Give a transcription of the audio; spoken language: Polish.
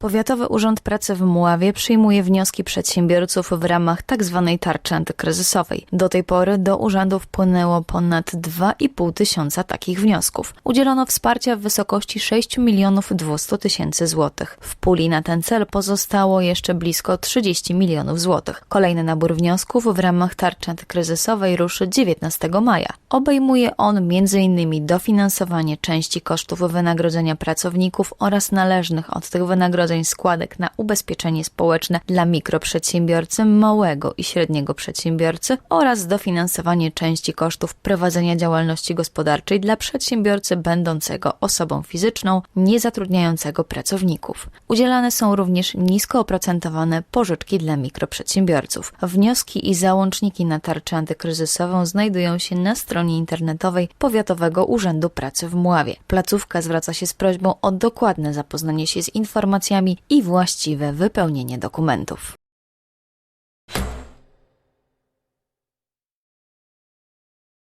Powiatowy Urząd Pracy w Mławie przyjmuje wnioski przedsiębiorców w ramach tzw. tarczy antykryzysowej. Do tej pory do urzędu wpłynęło ponad 2,5 tysiąca takich wniosków. Udzielono wsparcia w wysokości 6 milionów 200 tysięcy złotych. W puli na ten cel pozostało jeszcze blisko 30 milionów złotych. Kolejny nabór wniosków w ramach tarczy antykryzysowej ruszy 19 maja. Obejmuje on m.in. dofinansowanie części kosztów wynagrodzenia pracowników oraz należnych od tych wynagrodzeń składek na ubezpieczenie społeczne dla mikroprzedsiębiorcy, małego i średniego przedsiębiorcy oraz dofinansowanie części kosztów prowadzenia działalności gospodarczej dla przedsiębiorcy będącego osobą fizyczną niezatrudniającego pracowników. Udzielane są również nisko oprocentowane pożyczki dla mikroprzedsiębiorców. Wnioski i załączniki na tarczę antykryzysową znajdują się na stronie internetowej Powiatowego Urzędu Pracy w Mławie. Placówka zwraca się z prośbą o dokładne zapoznanie się z informacjami i właściwe wypełnienie dokumentów.